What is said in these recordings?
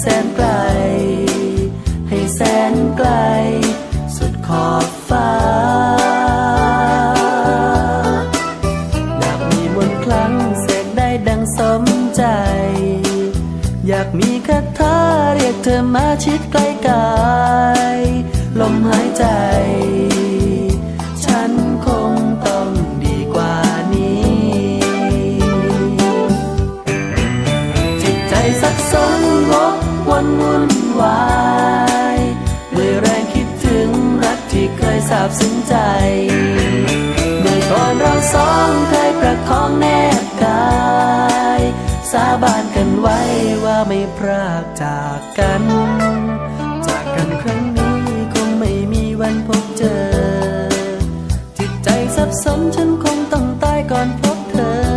แสนไกล ให้แสนไกล สุดขอบฟ้าอยากมีมนครั้งเสกได้ดังสมใจ อยากมีคาถาเรียกเธอมาชิดใกล้กาย บานกันไว้ว่าไม่พรากจากกัน จากกันครั้งนี้คงไม่มีวันพบเจอ จิตใจสับสนฉันคงต้องตายก่อนพบเธอ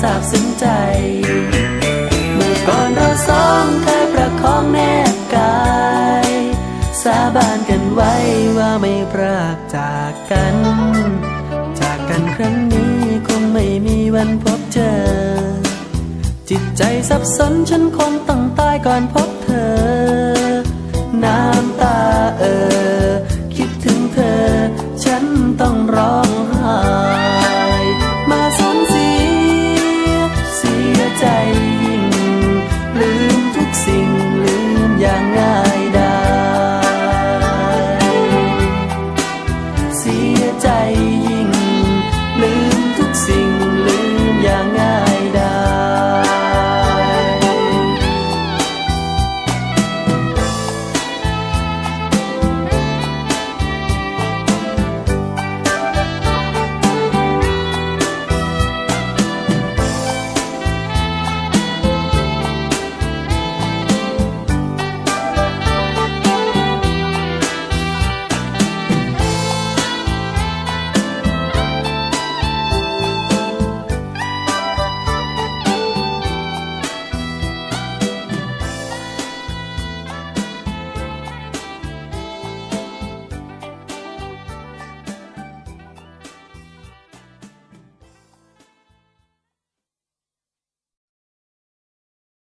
ซาบซึ้งใจ เมื่อก่อนเราสองเคยประคองแนบกาย สาบานกันไว้ว่าไม่พรากจากกัน จากกันครั้งนี้คงไม่มีวันพบเจอ จิตใจสับสนฉันคงต้องตายก่อนพบเธอ น้ำตาเออ คิดถึงเธอ ฉันต้องรอ